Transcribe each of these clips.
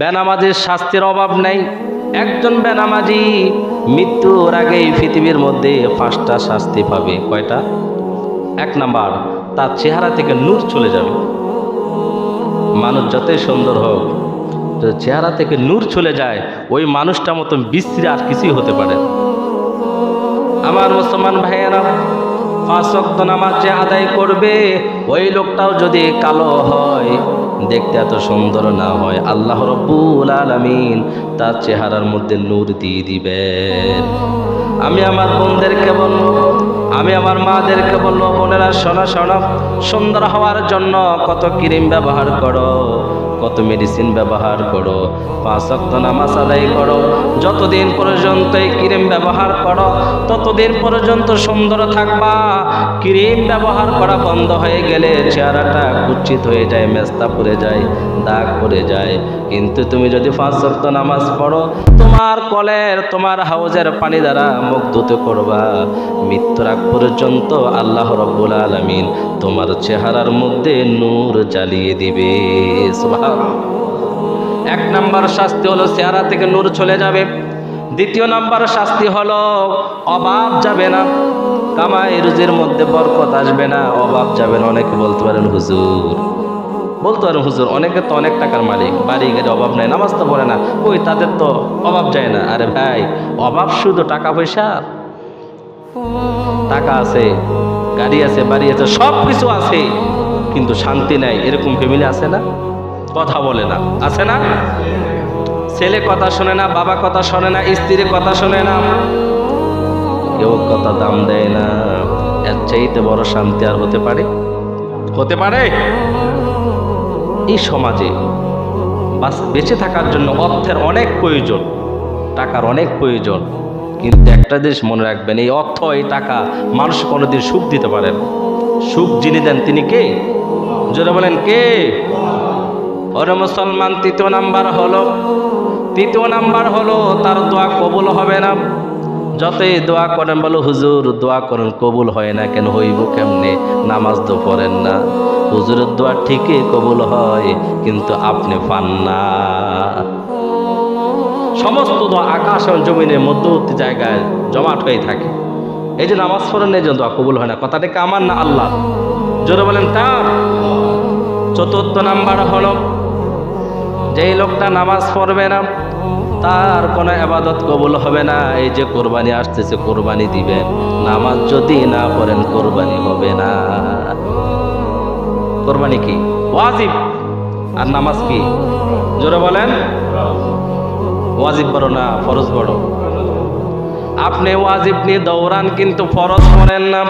বেনামাজির শাস্তির অভাব নেই। একজন বেনামাজি মৃত্যুর আগেই পৃথিবীর মধ্যে পাঁচটা শাস্তি পাবে। কয়টা? এক নাম্বার, তার চেহারা থেকে নূর চলে যাবে। মানুষ যতই সুন্দর হোক চেহারা থেকে নূর চলে যায়, ওই মানুষটা মতন বিশ্রী আর কিছুই হতে পারে আমার মুসলমান ভাইয়েরা পাঁচ ওয়াক্ত নামাজ যে আদায় করবে, ওই লোকটাও যদি কালো হয়, দেখতে এত সুন্দর না হয়, আল্লাহ রব্বুল আলামিন তার চেহারার মধ্যে নূর দিয়ে দিবেন। আমি আমার বোনদেরকে বলব, আমি আমার মাদেরকে বলব, বোনেরা শোনা শোনা, সুন্দর হওয়ার জন্য কত ক্রিম ব্যবহার করো। কত মেডিসিন ব্যবহার করো? পাঁচ অক্ত নামাজ আদায় করো। যতদিন পর্যন্ত এই ক্রিম ব্যবহার করো, ততদিন পর্যন্ত সুন্দর থাকবা। ক্রিম ব্যবহার করা বন্ধ হয়ে গেলে চেহারাটা কুচ্ছিত হয়ে যায়, মেস্তা পড়ে যায়, দাগ পড়ে যায়। কিন্তু তুমি যদি পাঁচ অক্ত নামাজ পড়ো, তোমার কলের, তোমার হাউজের পানি দ্বারা মুখ ধুতে করবা মৃত্যুর আগ পর্যন্ত আল্লাহ রব্বুল আলমিন তোমার চেহারার মধ্যে নূর জ্বালিয়ে দিবে। এক নাম্বার শাস্তি হলো চেহারা থেকে নূর চলে যাবে। দ্বিতীয় নাম্বার শাস্তি হলো অভাব যাবে না। কামাই রুজির মধ্যে বরকত আসবে না। অভাব যাবে না। অনেকে বলতে পারেন, হুজুর। বলতে পারেন, হুজুর, অনেকে তো অনেক টাকার মালিক। বাড়ি গেলে অভাব নাই, নামাজ তো পড়ে না। ওই তাদের তো অভাব যায় না? আরে ভাই, অভাব শুধু টাকা পয়সা। টাকা আছে, গাড়ি আছে, বাড়ি আছে সব কিছু আছে। কিন্তু শান্তি নাই, এরকম ফ্যামিলি আছে না? কথা বলে না। আছে না? ছেলে কথা শোনে না, বাবা কথা শোনে না স্ত্রীর কথা শোনে না। কেউ কথা দাম দেয় না। এর চাইতে বড় শান্তি আর হতে পারে? হতে পারে। এই সমাজে বেঁচে থাকার জন্য অর্থের অনেক প্রয়োজন, টাকার অনেক প্রয়োজন। কিন্তু একটা জিনিস মনে রাখবেন, এই অর্থ, এই টাকা মানুষ কোনোদিন সুখ দিতে পারেন সুখ যিনি দেন তিনি কে? জোরে বলেন কে? ওরে মুসলমান তৃতীয় নাম্বার হলো, তৃতীয় নাম্বার হলো তার দোয়া কবুল হবে না। যতই দোয়া করেন, বলো, হুজুর, দোয়া করেন, কবুল হয় না কেন? হইব কেমনে? নামাজ তো পড়েন না। হুজুরের দোয়া ঠিকই কবুল হয়, কিন্তু আপনি পান না। সমস্ত দোয়া আকাশ এবং জমিনের মধ্যবর্তী জায়গায় জমাট হয়ে থাকে। এই যে নামাজ পড়েন এই যে দোয়া কবুল হয় না। কথাটা কি আমার না আল্লাহ? জোরে বলেন কার চতুর্থ নাম্বার হলো যেই লোকটা নামাজ পড়বে না, তার কোনো আবাদত কবুল হবে না। এই যে কোরবানি আসতেছে, কোরবানি দিবেন। নামাজ যদি না পড়েন, কোরবানি হবে না। কোরবানি কি? ওয়াজিব। আর নামাজ কি? জোরে বলেন। ওয়াজিব বড় না, ফরজ বড়। আপনি ওয়াজিব নিয়ে দৌড়ান, কিন্তু ফরজ করেন না।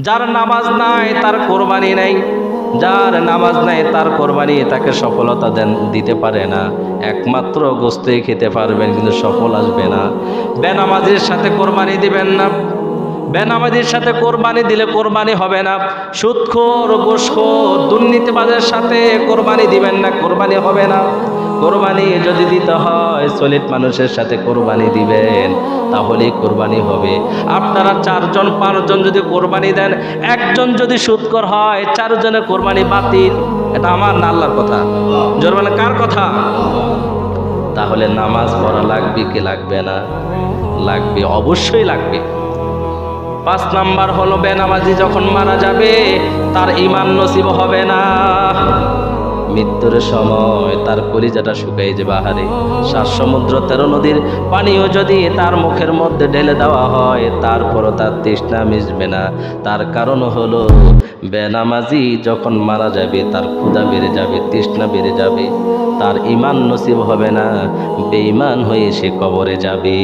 যার নামাজ নাই, তার কোরবানি নাই। যার নামাজ নাই, তার কোরবানি তাকে সফলতা দেন, দিতে পারে না। একমাত্র গোস্তই খেতে পারবেন, কিন্তু সফল আসবে না। বেনামাজের সাথে কোরবানি দিবেন না। বেনামাজির সাথে কোরবানি দিলে কোরবানি হবে না। সুদখোর গোসখোর, দুর্নীতিবাজের সাথে কোরবানি দিবেন না, কোরবানি হবে না। কোরবানি যদি দিতে হয় সলিড মানুষের সাথে কোরবানি দিবেন, তাহলেই কোরবানি হবে। আপনারা চারজন, পাঁচজন যদি কোরবানি দেন, একজন যদি সুদকর হয়, চারজনের কোরবানি বাতিল। এটা আমার না আল্লাহর কথা? জোর মানে কার কথা? তাহলে নামাজ পড়া লাগবে কি লাগবে না? লাগবে, অবশ্যই লাগবে। পাঁচ নাম্বার হলো বেনামাজি, যখন মারা যাবে, তার ইমান নসিব হবে না। মৃত্যুর সময় তার কলিজাটা শুকাই যাবে আহারে। সাত সমুদ্র তেরো নদীর পানিও যদি তার মুখের মধ্যে ঢেলে দেওয়া হয়, তারপরও তার তৃষ্ণা মিশবে না। তার কারণ হলো, বেনামাজি যখন মারা যাবে, তার ক্ষুদা বেড়ে যাবে, তৃষ্ণা বেড়ে যাবে, তার ইমান নসিব হবে না। বেঈমান হয়ে সে কবরে যাবে।